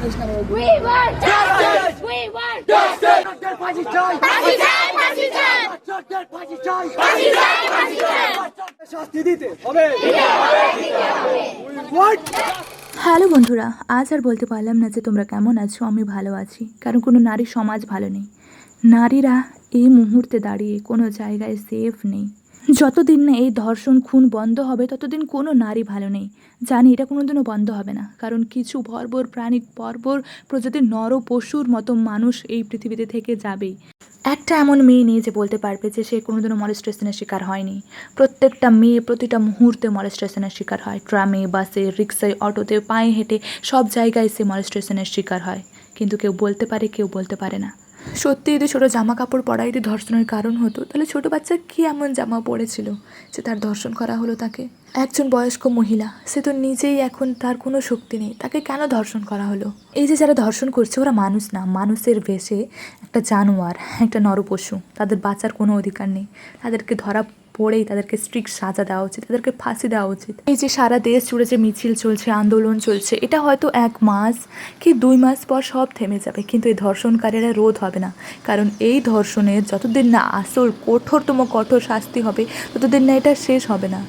We want justice. We want justice. Hello বন্ধুরা, আজ আর বলতে পারলাম না যে তোমরা কেমন আছো, আমি ভালো আছি কারণ কোনো নারী সমাজ ভালো নেই নারীরা এই মুহূর্তে দাঁড়িয়ে কোনো জায়গায় সেফ নেই যতদিন না এই ধর্ষণ খুন বন্ধ হবে, ততদিন কোনো নারী ভালো নেই। জানি এটা কোনোদিনও বন্ধ হবে না। কারণ কিছু বর্বর প্রাণী বর্বর প্রজাতির নর পশুর মতো মানুষ এই পৃথিবীতে থেকে যাবেই। একটা এমন মেয়ে নেই যে বলতে পারবে যে সে কোনোদিনও মলেস্টেশনের শিকার হয়নি। প্রত্যেকটা মেয়ে প্রতিটা মুহূর্তে মলেস্টেশনের শিকার হয়। ট্রামে, বাসে, রিক্সায়, অটোতে, পায়ে হেঁটে সব জায়গায় সে মলেস্টেশনের শিকার হয়। কিন্তু কেউ বলতে পারে, কেউ বলতে পারে না। সত্যি যদি ছোটো জামা কাপড় পরা যদি ধর্ষণের কারণ হতো, তাহলে ছোট বাচ্চা কী এমন জামা পরেছিল যে তার ধর্ষণ করা হলো তাকে? একজন বয়স্ক মহিলা, সে তো নিজেই এখন তার কোনো শক্তি নেই, তাকে কেন ধর্ষণ করা হলো? এই যে যারা ধর্ষণ করছে, ওরা মানুষ না, মানুষের ভেসে একটা জানোয়ার, একটা নরপশু, তাদের বাঁচার কোনো অধিকার নেই। তাদেরকে ধরা পড়েই তাদেরকে স্ট্রিক্ট সাজা দেওয়া উচিত, তাদেরকে ফাঁসি দেওয়া উচিত। এই যে সারা দেশ জুড়ে যে মিছিল চলছে, আন্দোলন চলছে, এটা হয়তো এক মাস কি দুই মাস পর সব থেমে যাবে, কিন্তু এই ধর্ষণকারীরা রোধ হবে না। কারণ এই ধর্ষণের যতদিন না আসল কঠোরতম কঠোর শাস্তি হবে, ততদিন না এটা শেষ হবে না।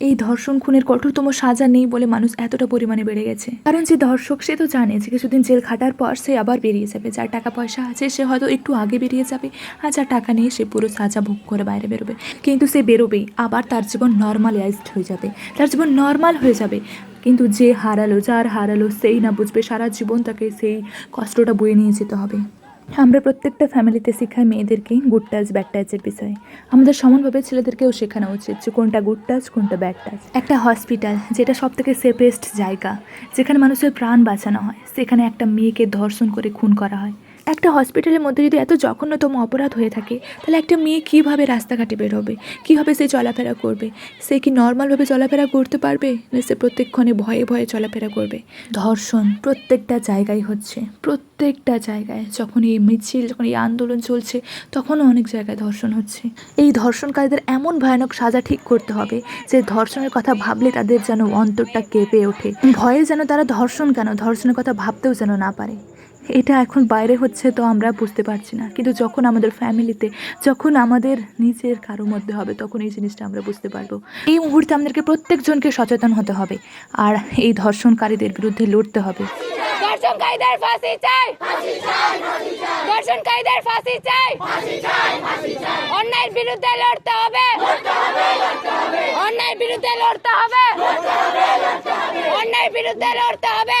এই ধর্ষণ খুনের কঠোরতম সাজা নেই বলে মানুষ এতটা পরিমাণে বেড়ে গেছে। কারণ যে ধর্ষক সে তো জানে যে কিছুদিন জেল খাটার পর সে আবার বেরিয়ে যাবে। যার টাকা পয়সা আছে সে হয়তো একটু আগে বেরিয়ে যাবে আর যার টাকা নেই সে পুরো সাজা ভোগ করে বাইরে বেরোবে। কিন্তু সে বেরোবেই, আবার তার জীবন নর্মালাইজড হয়ে যাবে। তার জীবন নর্মাল হয়ে যাবে। কিন্তু যে হারালো, যার হারালো সেই না বুঝবে, সারা জীবন তাকে সেই কষ্টটা বয়ে নিয়ে যেতে হবে। আমরা প্রত্যেকটা ফ্যামিলিতে শেখাই মেয়েদেরকে গুড টাচ ব্যাড টাচের বিষয়ে। আমাদের সমানভাবে ছেলেদেরকেও শেখানো উচিত যে কোনটা গুড টাচ কোনটা ব্যাড টাচ একটা হসপিটাল যেটা সব থেকে সেফেস্ট জায়গা, যেখানে মানুষের প্রাণ বাঁচানো হয়, সেখানে একটা মেয়েকে ধর্ষণ করে খুন করা হয়। একটা হসপিটালের মধ্যে যদি এত জঘন্যতম অপরাধ হয়ে থাকে, তাহলে একটা মেয়ে কীভাবে রাস্তাঘাটে বেরোবে কীভাবে সে চলাফেরা করবে? সে কি নর্মালভাবে চলাফেরা করতে পারবে? না সে প্রত্যেকক্ষণে ভয়ে ভয়ে চলাফেরা করবে? ধর্ষণ প্রত্যেকটা জায়গায় হচ্ছে। প্রত্যেকটা জায়গায়। যখন এই মিছিল, যখন এই আন্দোলন চলছে, তখনও অনেক জায়গায় ধর্ষণ হচ্ছে। এই ধর্ষণকারীদের এমন ভয়ানক সাজা ঠিক করতে হবে যে ধর্ষণের কথা ভাবলে তাদের যেন অন্তরটা কেঁপে ওঠে। ভয়ে যেন তারা ধর্ষণ কেন? ধর্ষণের কথা ভাবতেও যেন না পারে। এটা এখন বাইরে হচ্ছে তো আমরা বুঝতে পারছি না। কিন্তু যখন আমাদের ফ্যামিলিতে, যখন আমাদের নিজের কারোর মধ্যে হবে, তখন এই জিনিসটা আমরা বুঝতে পারব। এই মুহূর্তে আমাদেরকে প্রত্যেকজনকে সচেতন হতে হবে আর এই ধর্ষণকারীদের বিরুদ্ধে লড়তে হবে। চাই! চাই! অন্যায়ের বিরুদ্ধে লড়তে হবে! অন্যায়ের বিরুদ্ধে লড়তে হবে! অন্যায়ের বিরুদ্ধে লড়তে হবে!